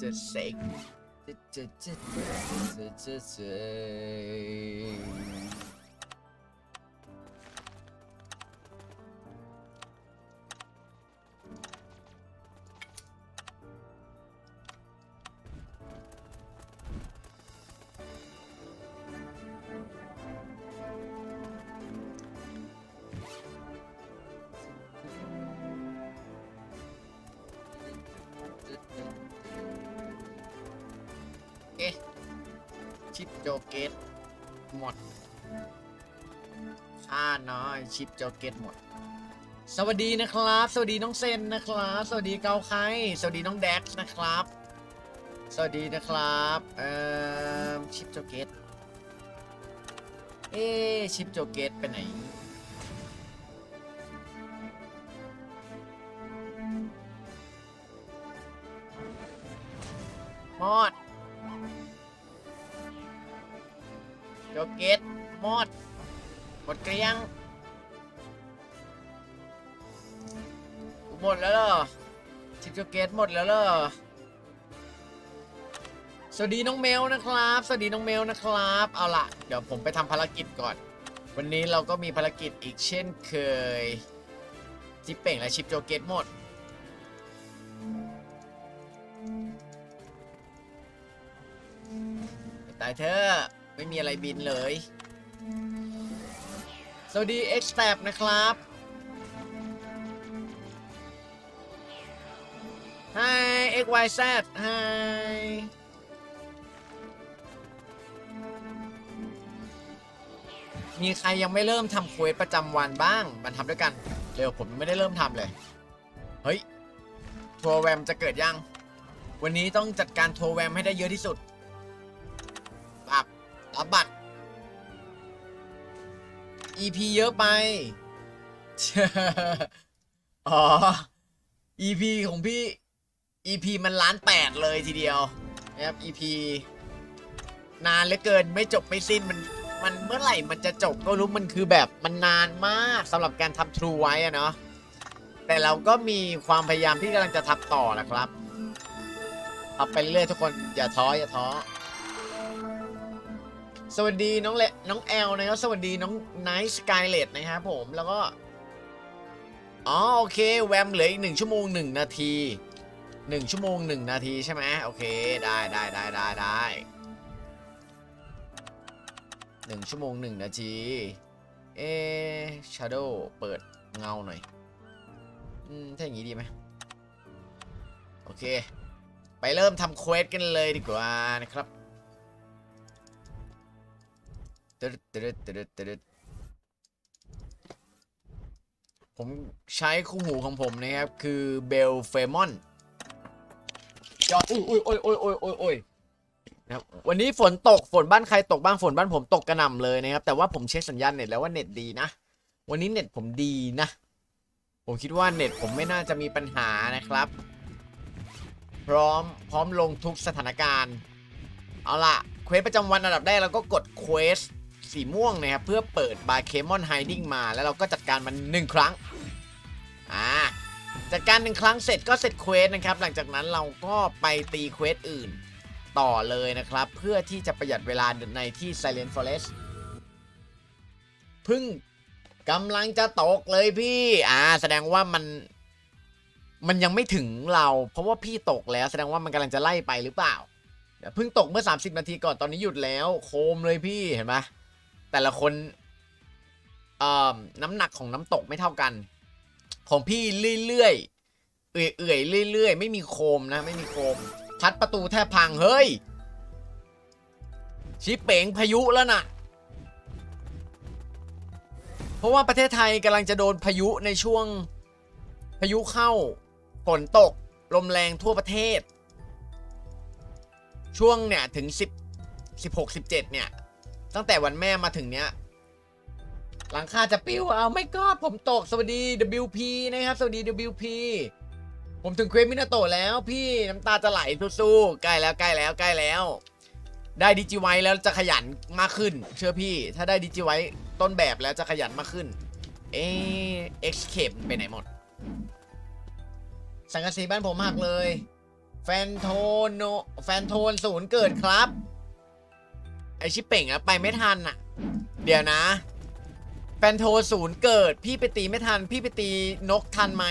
จะเซ็ก โจเกตหมดค่าน้อยชิปโจเกตหมด สวัสดีนะครับ สวัสดีน้องเซนนะครับ สวัสดีเกาไคสวัสดีน้องแดกนะครับ สวัสดีนะครับเอ่อชิปโจเกตเอ๊ชิปโจเกตไปไหนมอด โจเกตหมด หมดเกลี้ยงหมดแล้วเหรอชิปโจเกตหมดแล้วเหรอสวัสดีน้องเมลนะครับ สวัสดีน้องเมลนะครับ เอาล่ะเดี๋ยวผมไปทำภารกิจก่อน วันนี้เราก็มีภารกิจอีกเช่นเคยจิปเป่งและชิปโจเกตหมด ตายเธอ ไม่มีอะไรบินเลย สวัสดี X t a b นะครับ Hi XYZ Hi มีใครยังไม่เริ่มทำเควสประจำวันบ้างมาทำด้วยกัน เร็วผมยังไม่ได้เริ่มทำเลย เฮ้ย ทัวร์แวมจะเกิดยัง วันนี้ต้องจัดการทัวร์แวมให้ได้เยอะที่สุด รับรับบัตร EP เยอะไป อ๋อ EP ของพี่ EP มันล้านแปดเลยทีเดียวนะครับ EP นานเหลือเกินไม่จบไม่สิ้นมันมันเมื่อไหร่มันจะจบก็รู้มันคือแบบมันนานมากสำหรับการทำ True ไว้อะเนาะแต่เราก็มีความพยายามที่กำลังจะทำต่อนะครับทำไปเรื่อยๆทุกคนอย่าท้ออย่าท้อ สวัสดีน้องเลน้องแอลนะครับ สวัสดีน้องไนท์สกายเลตนะครับผมแล้วก็ อ๋อโอเค แวมเหลืออีกหนึ่งชั่วโมงหนึ่งนาทีหนึ่งชั่วโมงหนึ่งนาทีใช่ไหมโอเคได้ได้ได้ได้ได้หนึ่งชั่วโมงหนึ่งนาทีเอชาร์โดเปิดเงาหน่อย อืม ถ้าอย่างนี้ดีไหมโอเค ไปเริ่มทำเควสกันเลยดีกว่านะครับ ตึ๊ดตึ๊ดตึ๊ดตึ๊ดผมใช้คู่หูของผมนะครับ คือเบลเฟมอนจอดอุ้ยอุ้ยอุ้ยอุ้ยอุ้ยอุ้ยอุ้ยนะครับวันนี้ฝนตกฝนบ้านใครตกบ้างฝนบ้านผมตกกระหน่ำเลยนะครับ แต่ว่าผมเช็คสัญญาณเน็ตแล้วว่าเน็ตดีนะ วันนี้เน็ตผมดีนะ ผมคิดว่าเน็ตผมไม่น่าจะมีปัญหานะครับ พร้อมพร้อมลงทุกสถานการณ์ เอาล่ะเควสประจำวันอันดับแรกเราก็กดเควส สีม่วงนะครับเพื่อเปิดบาร์เคมอนไฮดิ้งมา แล้วเราก็จัดการมันหนึ่งครั้งอ่าจัดการหนึ่งครั้งเสร็จก็เสร็จเควสนะครับ หลังจากนั้นเราก็ไปตีเควสอื่นต่อเลยนะครับ เพื่อที่จะประหยัดเวลาในที่ Silent Forest พึ่งกำลังจะตกเลยพี่ อ่า แสดงว่ามัน มันยังไม่ถึงเรา เพราะว่าพี่ตกแล้ว แสดงว่ามันกำลังจะไล่ไปหรือเปล่าเพิ่งตกเมื่อ 30 นาทีก่อนตอนนี้หยุดแล้ว โคมเลยพี่เห็นไหม แต่ละคนเอ่อน้ำหนักของน้ำตกไม่เท่ากัน ของพี่เรื่อยๆ เอื่อยๆ เรื่อยๆ ไม่มีโคมนะ ไม่มีโคมพัดประตูแทบพัง เฮ้ย ชิปเป๋งพายุแล้วนะเพราะว่าประเทศไทยกำลังจะโดนพายุในช่วงพายุเข้า ฝนตก ลมแรงทั่วประเทศ ช่วงเนี่ย ถึง 10 16 17 เนี่ย ตั้งแต่วันแม่มาถึงเนี้ย หลังคาจะปิ้วเอาไม่ก็ผมตกสวัสดี WP นะครับ สวัสดี WP ผมถึงเควสมินาโตแล้วพี่น้ำตาจะไหลสู้ๆใกล้แล้วใกล้แล้วใกล้แล้ว ได้ดิจิไวแล้วจะขยันมากขึ้น เชื่อพี่ ถ้าได้ดิจิไวต้นแบบแล้วจะขยันมากขึ้น เอ๊เอ็กซ์เคปไปไหนหมด สังกะสีบ้านผมหักเลย แฟนโทนแฟนโทนศูนย์เกิดครับ ไอชิปเป่งอะไปไม่ทันอะเดี๋ยวนะแฟนโทนศูนย์เกิด พี่ไปตีไม่ทัน พี่ไปตีนกทันไหม